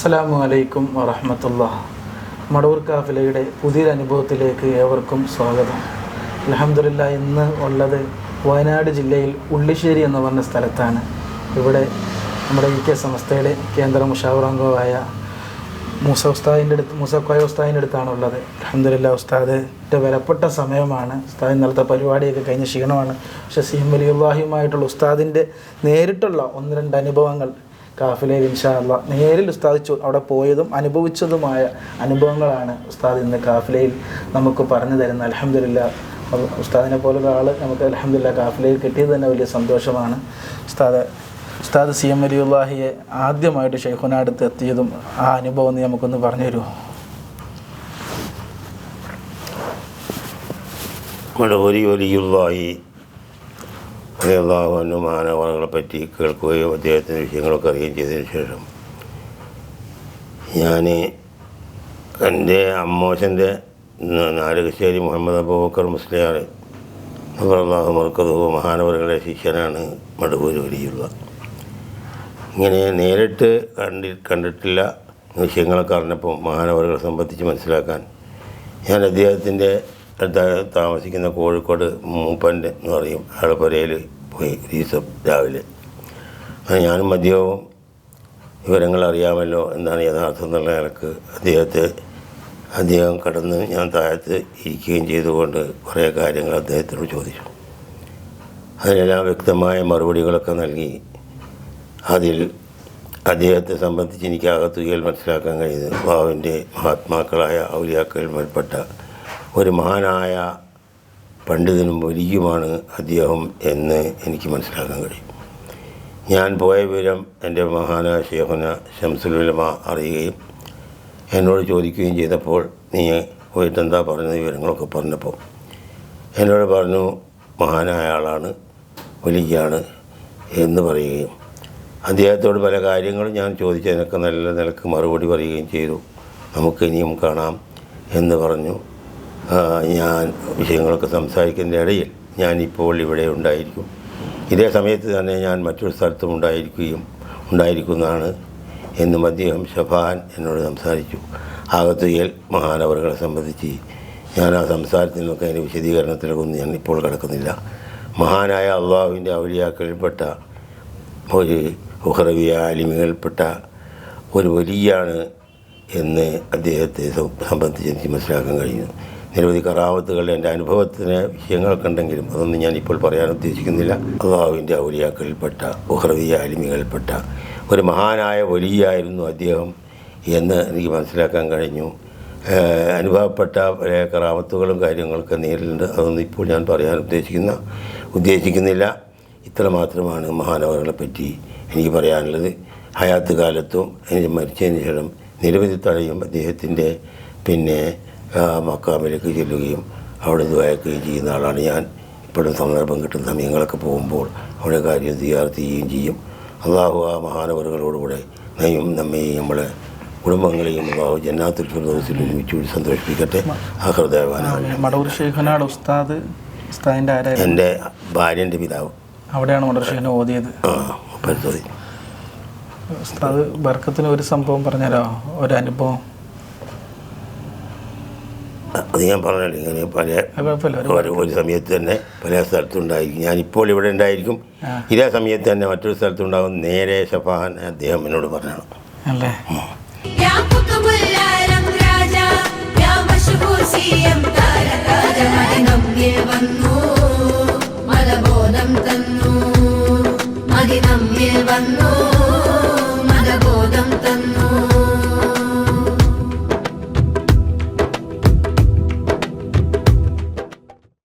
അസ്സലാമു അലൈക്കും വറഹമത്തുള്ള മടൂർ കാഫിലയുടെ പുതിയൊരു അനുഭവത്തിലേക്ക് ഏവർക്കും സ്വാഗതം. അലഹമില്ല ഇന്ന് ഉള്ളത് വയനാട് ജില്ലയിൽ ഉള്ളിശ്ശേരി എന്ന് പറഞ്ഞ സ്ഥലത്താണ്. ഇവിടെ നമ്മുടെ ഇ കെ സംസ്ഥയുടെ കേന്ദ്ര മുഷാവറംഗമായ മൂസ ഉസ്താദിന്റെ അടുത്ത് മൂസ കോയ ഉസ്താദിന്റെ അടുത്താണ് ഉള്ളത്. അലഹമില്ല ഉസ്താദിന്റെ വിലപ്പെട്ട സമയമാണ്. ഉസ്താദ് ഇന്നലത്തെ പരിപാടിയൊക്കെ കഴിഞ്ഞ ക്ഷീണമാണ്. പക്ഷേ സീം വലിയുള്ളാഹിയുമായിട്ടുള്ള ഉസ്താദിന്റെ നേരിട്ടുള്ള ഒന്ന് രണ്ട് അനുഭവങ്ങൾ കാഫിലയിൽ ഇൻഷാല്ല നേരിൽ ഉസ്താദ് അവിടെ പോയതും അനുഭവിച്ചതുമായ അനുഭവങ്ങളാണ് ഉസ്താദ് ഇന്ന് കാഫിലയിൽ നമുക്ക് പറഞ്ഞു തരുന്നത്. അലഹമില്ല ഉസ്താദിനെ പോലുള്ള ആൾ നമുക്ക് അലഹമില്ല കാഫിലയിൽ കിട്ടിയത് തന്നെ വലിയ സന്തോഷമാണ്. ഉസ്താദ് ഉസ്താദ് സി എം അലിയുല്ലാഹിയെ ആദ്യമായിട്ട് ഷെയ്ഖുനടുത്ത് എത്തിയതും ആ അനുഭവം നീ നമുക്കൊന്ന് പറഞ്ഞു തരുമോ? മടവൂരി വലിയുള്ളായി അള്ളാഹുവിന്റെ മാനവകളെ പറ്റി കേൾക്കുകയും അദ്ദേഹത്തിന്റെ വിഷയങ്ങളൊക്കെ അറിയുകയും ചെയ്തതിന് ശേഷം ഞാൻ എന്റെ അമ്മോശന്റെ നാരകശ്ശേരി മുഹമ്മദ് അബൂബക്കർ മുസ്ലിയാർ അള്ളാഹു മർക്കതു മഹാനവറുകളുടെ ശിഷ്യനാണ് മടുപൂർ വലിയുള്ള ഇങ്ങനെ നേരിട്ട് കണ്ടി കണ്ടിട്ടില്ല വിഷയങ്ങളൊക്കെ അറിഞ്ഞപ്പോൾ മഹാനവറുകളെ സംബന്ധിച്ച് മനസ്സിലാക്കാൻ ഞാൻ അദ്ദേഹത്തിന്റെ താമസിക്കുന്ന കോഴിക്കോട് മൂപ്പന്റെ എന്ന് പറയും. അയാളെ പുരയിൽ പോയി ദിവസം രാവിലെ. ഞാനും മദ്യവും വിവരങ്ങൾ അറിയാമല്ലോ എന്നാണ് യഥാർത്ഥം എന്നുള്ള നിലയ്ക്ക് അദ്ദേഹത്തെ അദ്ദേഹം കടന്ന് ഞാൻ താഴത്ത് ഇരിക്കുകയും ചെയ്തുകൊണ്ട് കുറേ കാര്യങ്ങൾ അദ്ദേഹത്തോട് ചോദിച്ചു. അതിനെല്ലാം വ്യക്തമായ മറുപടികളൊക്കെ നൽകി. അതിൽ അദ്ദേഹത്തെ സംബന്ധിച്ച് എനിക്ക് ആകത്തുകയിൽ മനസ്സിലാക്കാൻ കഴിയുന്നത് ബാബുവിന്റെ മഹാത്മാക്കളായ ഔലിയാക്കളിൽ ഉൾപ്പെട്ട ഒരു മഹാനായ പണ്ഡിതനും വലിയുമാണ് അദ്ദേഹം എന്ന് എനിക്ക് മനസ്സിലാക്കാൻ കഴിയും. ഞാൻ പോയ വിവരം എന്റെ മഹാന ഷേഖുന ഷംസുലുലമ അറിയുകയും എന്നോട് ചോദിക്കുകയും ചെയ്തപ്പോൾ നീ പോയിട്ട് എന്താ പറഞ്ഞ വിവരങ്ങളൊക്കെ പറഞ്ഞപ്പോൾ. എന്നോട് പറഞ്ഞു മഹാനായ ആളാണ് വലിയാണ് എന്ന് പറയുകയും അദ്ദേഹത്തോട് പല കാര്യങ്ങളും ഞാൻ ചോദിച്ചതിനൊക്കെ നല്ല നിലയ്ക്ക് മറുപടി പറയുകയും ചെയ്തു. നമുക്ക് ഇനിയും കാണാം എന്ന് പറഞ്ഞു. ഞാൻ വിഷയങ്ങളൊക്കെ സംസാരിക്കുന്ന ഇടയിൽ ഞാനിപ്പോൾ ഇവിടെ ഉണ്ടായിരിക്കും. ഇതേ സമയത്ത് തന്നെ ഞാൻ മറ്റൊരു സ്ഥലത്തും ഉണ്ടായിരിക്കുകയും ഉണ്ടായിരിക്കുന്നതാണ് എന്നും അദ്ദേഹം ഷഫാൻ എന്നോട് സംസാരിച്ചു. ആകത്തുകയിൽ മഹാനവറുകളെ സംബന്ധിച്ച് ഞാൻ ആ സംസാരത്തിൽ സംസാരത്തിനൊക്കെ അതിന്റെ വിശദീകരണത്തിലൊന്നും ഞാൻ ഇപ്പോൾ കിടക്കുന്നില്ല. മഹാനായ അള്ളാഹുവിന്റെ ഔലിയാക്കളിൽപ്പെട്ട ഒരു ഉഹ്റവി ആലിമികൾപ്പെട്ട ഒരു വലിയാണ് എന്ന് അദ്ദേഹത്തെ സംബന്ധിച്ച് എനിക്ക് മനസ്സിലാക്കാൻ കഴിയുന്നു നിരവധി കറാവത്തുകൾ എന്റെ അനുഭവത്തിന് വിഷയങ്ങൾക്കുണ്ടെങ്കിലും അതൊന്നും അതൊന്നും ഞാനിപ്പോൾ പറയാൻ ഉദ്ദേശിക്കുന്നില്ല. അള്ളാഹുവിന്റെ ഔലിയാക്കളിൽപ്പെട്ട ഉഹൃദീയ അലിമികളിൽപ്പെട്ട ഒരു മഹാനായ വലിയായിരുന്നു അദ്ദേഹം എന്ന് എനിക്ക് മനസ്സിലാക്കാൻ കഴിഞ്ഞു. അനുഭവപ്പെട്ട കറാമത്തുകളും കാര്യങ്ങളൊക്കെ നേരിലുണ്ട്. അതൊന്നും ഇപ്പോൾ ഞാൻ പറയാൻ ഉദ്ദേശിക്കുന്ന ഉദ്ദേശിക്കുന്നില്ല. ഇത്ര മാത്രമാണ് മഹാനവറുകളെ പറ്റി എനിക്ക് പറയാനുള്ളത്. ഹയാത്ത് കാലത്തും മരിച്ചതിന് ശേഷം നിരവധി തടയും അദ്ദേഹത്തിന്റെ പിന്നെ മക്കാമിലേക്ക് ചെല്ലുകയും അവിടെ ദ്വായക്കുകയും ചെയ്യുന്ന ആളാണ് ഞാൻ. ഇപ്പോഴും സന്ദർഭം കിട്ടുന്ന സമയങ്ങളൊക്കെ പോകുമ്പോൾ അവിടെ കാര്യം സിയാർത്ത് ചെയ്യുകയും ചെയ്യും. അള്ളാഹു ആ മഹാനവറുകളോടുകൂടെ നയും നമ്മയും നമ്മളെ കുടുംബങ്ങളെയും അള്ളാഹു ജന്നാത്തിൽ ഫിർദൗസിൽ ഒരുമിച്ച് സന്തോഷിപ്പിക്കട്ടെ. ആ ഹൃദയവാനാണ്. മടവൂർ ഷെയ്ഖുനാട് ഉസ്താദ്. ഉസ്താദിന്റെ ആരായിരുന്നു? എന്റെ ഭാര്യന്റെ പിതാവ്. അവിടെയാണ് മടൂർ ഷെയ്ഖിനെ ഓതിയത്. ആ പരിശോധി ഉസ്താദ് ബർക്കത്തിന് ഒരു സംഭവം പറഞ്ഞുതരാമോ? ഒരു അനുഭവം. അത് ഞാൻ പറഞ്ഞല്ലോ ഇങ്ങനെ പല ഒരു സമയത്ത് തന്നെ പല സ്ഥലത്തുണ്ടായിരിക്കും. ഞാനിപ്പോൾ ഇവിടെ ഉണ്ടായിരിക്കും. ഇതേ സമയത്ത് തന്നെ മറ്റൊരു സ്ഥലത്തുണ്ടാകും. നേരെ ഷഫാൻ അദ്ദേഹം എന്നോട് പറഞ്ഞാണ്. അല്ലേ.